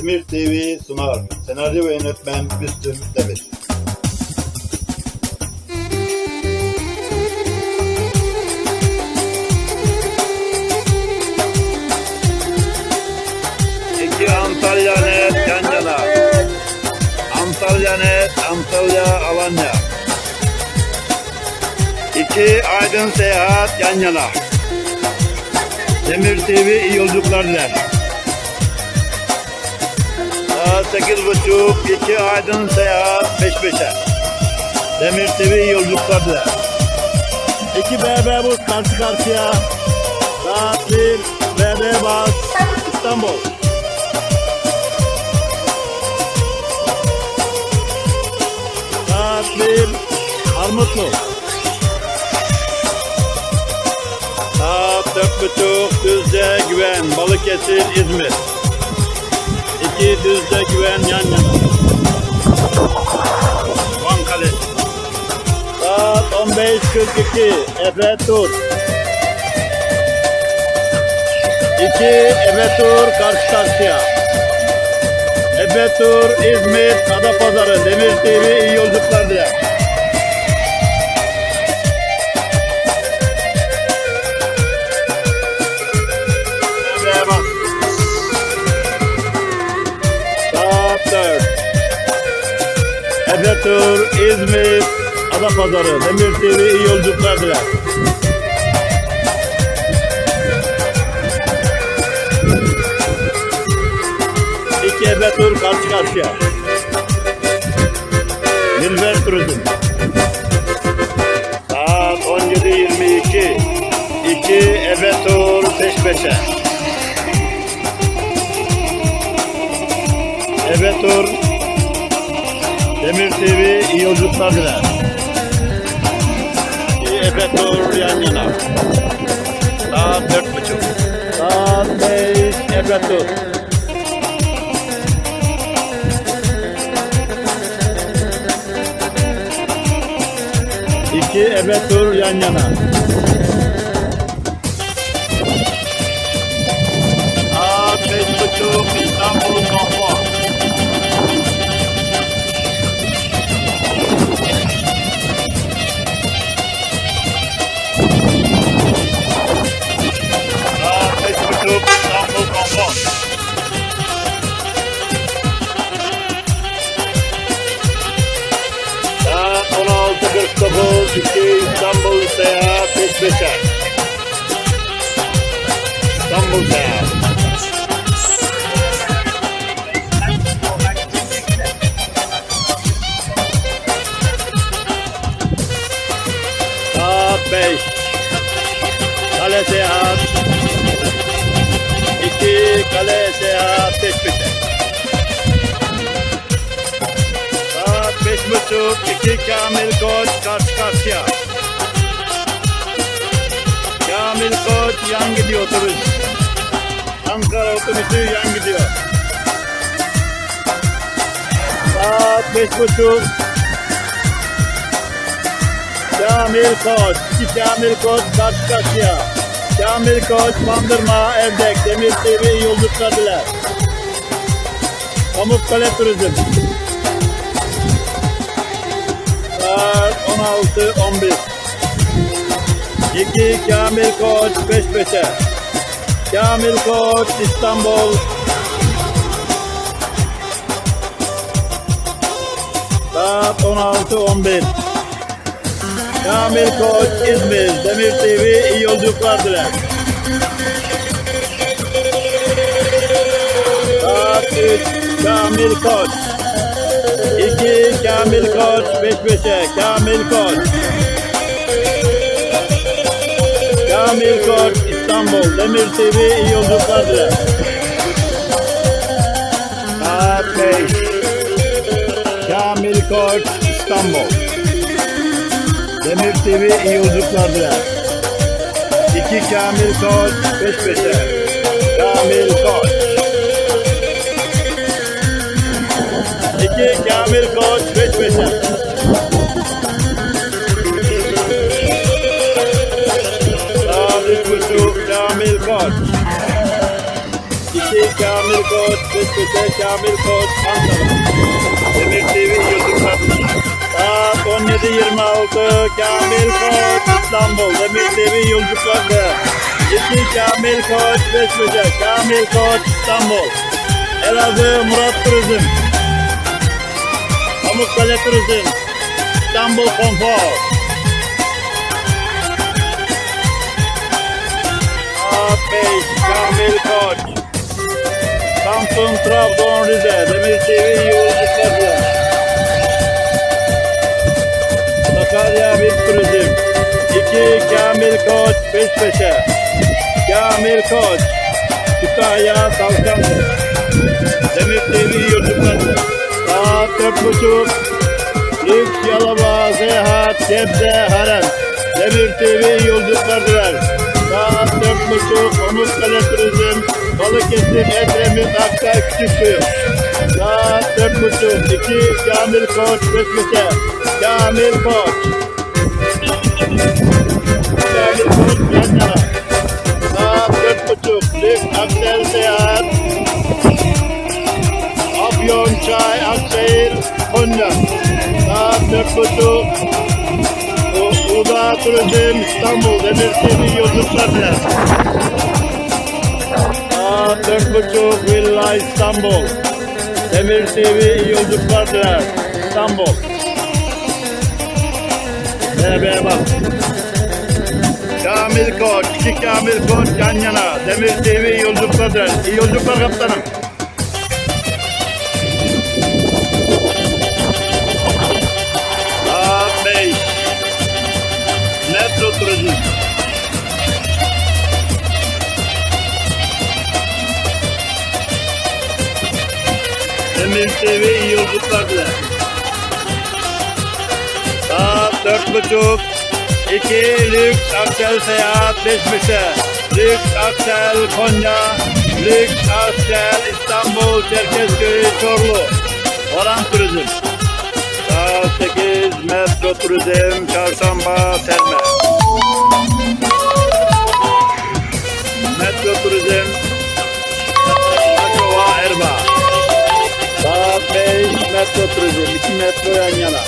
Demir TV sunar. Senaryo ve yönetmen Müslüm Demir. İki Antalya net yan yana. Antalya net, Antalya Alanya. İki Aydın Seyahat yan yana. Demir TV iyi yolculuklar diler. Sekiz buçuk, iki Aydın Seyahat peş peşe. Demir TV iyi yolculuklar diler. İki BB bus karşı karşıya. Saat bir BB bas İstanbul. Saat bir Armutlu. Saat dört buçuk Düzce Güven Balıkesir İzmir. İki Düzce Güven yan yana. Van Kalesi. Saat 15.42 Efe Tur. İki Efe Tur karşı karşıya. Efe Tur İzmir Adapazarı Demir TV iyi yolculuklar diler. Efe Tur, İzmir, Adapazarı, Demir TV iyi yolculuklar diler. İki Efe Tur karşı karşıya. Nilver Turizm. Saat 17.22. İki Efe Tur peş peşe. Efe Tur Demir TV iyi yolculuklar diler. Efe Tur yan yana. Saat dört buçuk. Saat beş Efe Tur. İki Efe Tur yan yana. 16.49 iki İstanbul Seyahat peş peşe. İstanbul Seyahat. Saat 5. Kale Seyahat. İki Kamil Koç karşı karşıya. Kamil Koç yan gidiyor otobüs. Ankara otobüsü yan gidiyor. Saat beş buçuk. Kamil Koç, iki Kamil Koç karşı karşıya. Kamil Koç, Bandırma, Evdek, Demir TV yolculuklar diler. Pamukkale Turizm. Saat 16.11 İki Kamil Koç peş peşe Kamil Koç İstanbul. Saat 16.11 Kamil Koç İzmir Demir TV iyi yolculuklar diler. Saat 3 Kamil Koç İki Kamil Koç peş peşe Kamil Koç. Kamil Koç İstanbul. Demir TV iyi yolculuklar diler. Saat 5 Kamil Koç İstanbul. Demir TV iyi yolculuklar diler. İki Kamil Koç peş peşe Kamil Koç İki Kamil Koç peş peşe. Üç buçuk Kamil Koç. İki Kamil Koç, Beşiktaş, Kamil Koç, Ankara. Demir TV yıldızlar. Saat 17.26 Kamil Koç İstanbul. Demir TV yolculuklarda. 2 Kamil Koç Beşiktaş. Kamil Koç İstanbul. Elazığ Murat Turizm. Pamukkale Turizm. İstanbul Konfor. Saat 5 Kamil Koç. Samsun Trabzon Rize. Demir TV yolculuklarda. Sakarya bir turizm. 2 Kamil Koç peş peşe. Kamil Koç. Kütahya Tavşanlı. Demir TV yolculukları. Saat dört buçuk. Lüks Yalova Seyahat Gebze Harem. Demir TV yolculuklardılar. Saat dört buçuk. Pamukkale Turizm. Balıkesir Edremit Akçay Küçükkuyu. Saat dört buçuk. İki Kamil Koç peşe. Kamil Koç. Kamil Koç yana. Saat dört buçuk. Lüks Aksel Seyahat. Afyon Çay Akşehir Konya. Saat dört buçuk. Uludağ Turizm İstanbul Demir TV yolculuklarına. Saat dört buçuk Villa İstanbul. Demir TV yolculuklarına. İstanbul. Beraber bak. Kamil Koç, iki Kamil Koç yan yana. Demir TV yolculuklarına. İyi yolculuklar kaptanım. Metro Turizm. Demir TV iyi yolculuklar. Saat dört buçuk. İki Lüks Aksel Seyahat Beşmişe. Lüks Aksel Konya. Lüks Aksel İstanbul Çerkezköy Çorlu. Orhan Turizm. Saat 8 Metro Turizm Çarşamba Terme. 5 Metro Turizm 2 metro yan yana.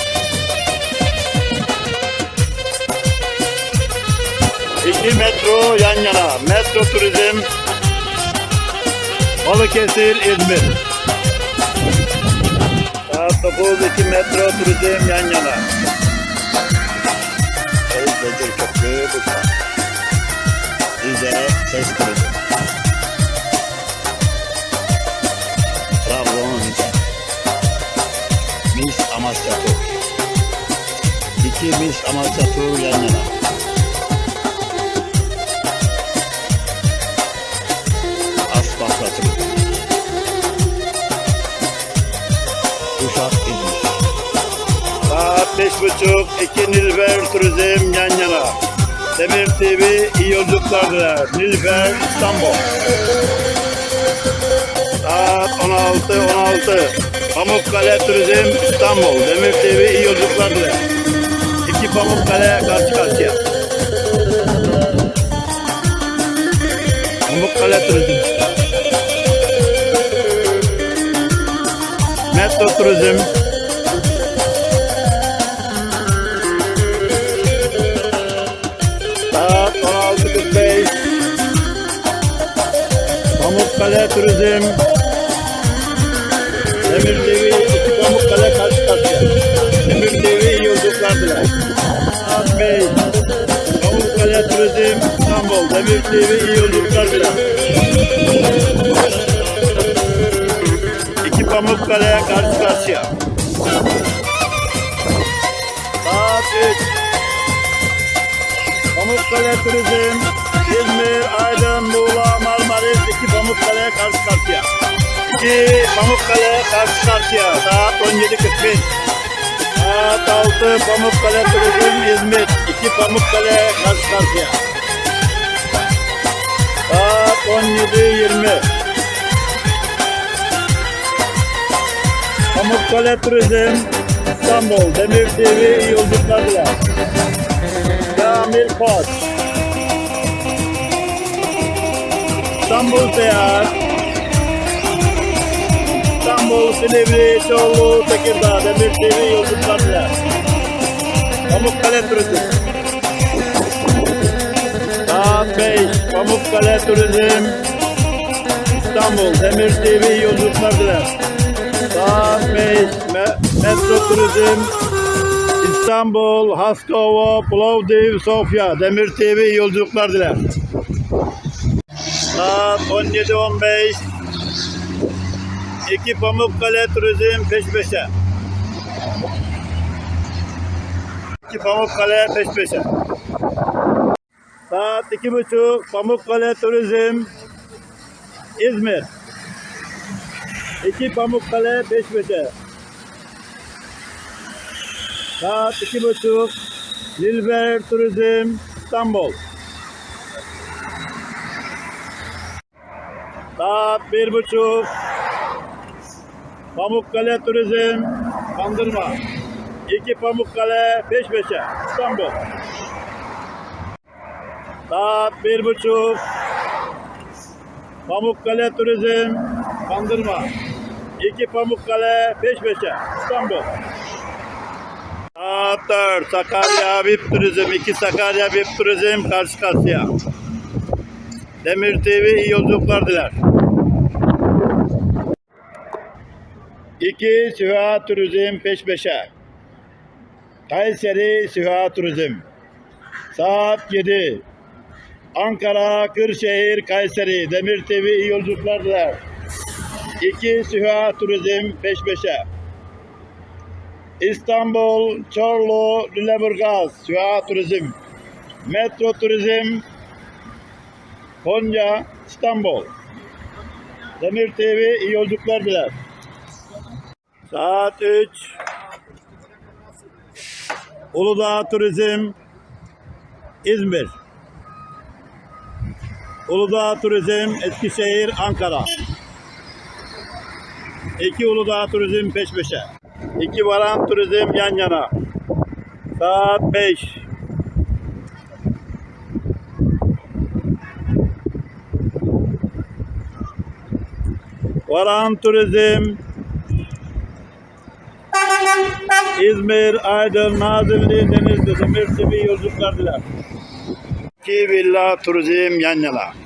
İki metro yan yana. Metro Turizm Balıkesir İzmir. Saat 9 2 metro turizm yan yana. Oğuz Bedir Köprü Bursa. Rize Ses Turizm. Amasya Tur. İki Mis Amasya Tur yan yana. Asfaltla Turizm. Uşak İzmir. Saat beş buçuk, iki Nilüfer Turizm yan yana. Demir TV iyi yolculuklar diler. Nilüfer İstanbul. Saat 16, 16. Pamukkale Turizm İstanbul. Demir TV iyi yolculuklar diler. İki Pamukkale karşı karşıya. Pamukkale Turizm. Metro Turizm. Saat 16.45. Pamukkale Turizm. Turizm İstanbul. Demir TV iyi yolculuklar diler. İki Pamukkale karşı karşıya. Saat 3. Pamukkale Turizm, İzmir, Aydın, Muğla, Marmaris, iki Pamukkale karşı karşıya. İki Pamukkale karşı karşıya. Saat 17.41. Saat 6 Pamukkale Turizm, İzmir, iki Pamukkale karşı karşıya. Saat 17.20. Pamukkale Turizm, İstanbul, Demir TV yolculuklar diler. Kamil Koç. İstanbul Seyahat. Silivri, Çorlu, Tekirdağ, Demir TV yolculuklar diler. Pamukkale Turizm. Saat 5, Pamukkale Turizm. İstanbul, Demir TV yolculuklar diler. Saat 5, Me- Metro Turizm. İstanbul, Haskova, Plovdiv, Sofya, Demir TV yolculuklar diler. Saat 17.15 İki Pamukkale Turizm peş peşe. İki Pamukkale peş peşe. Saat iki buçuk Pamukkale Turizm İzmir. İki Pamukkale peş peşe. Saat iki buçuk Lilber Turizm İstanbul. Saat bir buçuk Pamukkale Turizm Kandırma. İki Pamukkale peş peşe İstanbul. Saat bir buçuk Pamukkale Turizm Kandırma. İki Pamukkale peş peşe İstanbul. Saat 4 Sakarya VIP Turizm. iki Sakarya VIP Turizm karşı karşıya. Demir TV iyi yolculuklar diler. 2 Süha Turizm peş peşe. Kayseri Süha Turizm. Saat 7. Ankara, Kırşehir, Kayseri. Demir TV iyi yolculuklar diler. 2 Süha Turizm peş peşe. İstanbul, Çorlu, Lüleburgaz, Süha Turizm. Metro Turizm, Konya, İstanbul. Demir TV iyi yolculuklar diler. Saat 3. Uludağ Turizm, İzmir. Uludağ Turizm, Eskişehir, Ankara. İki Uludağ Turizm peş peşe. İki Varan Turizm yan yana. Saat 5. Varan Turizm İzmir, Aydın, Nazilli, Denizli, Demir TV yolculuklar diler. İki Villa Turizm yan yana.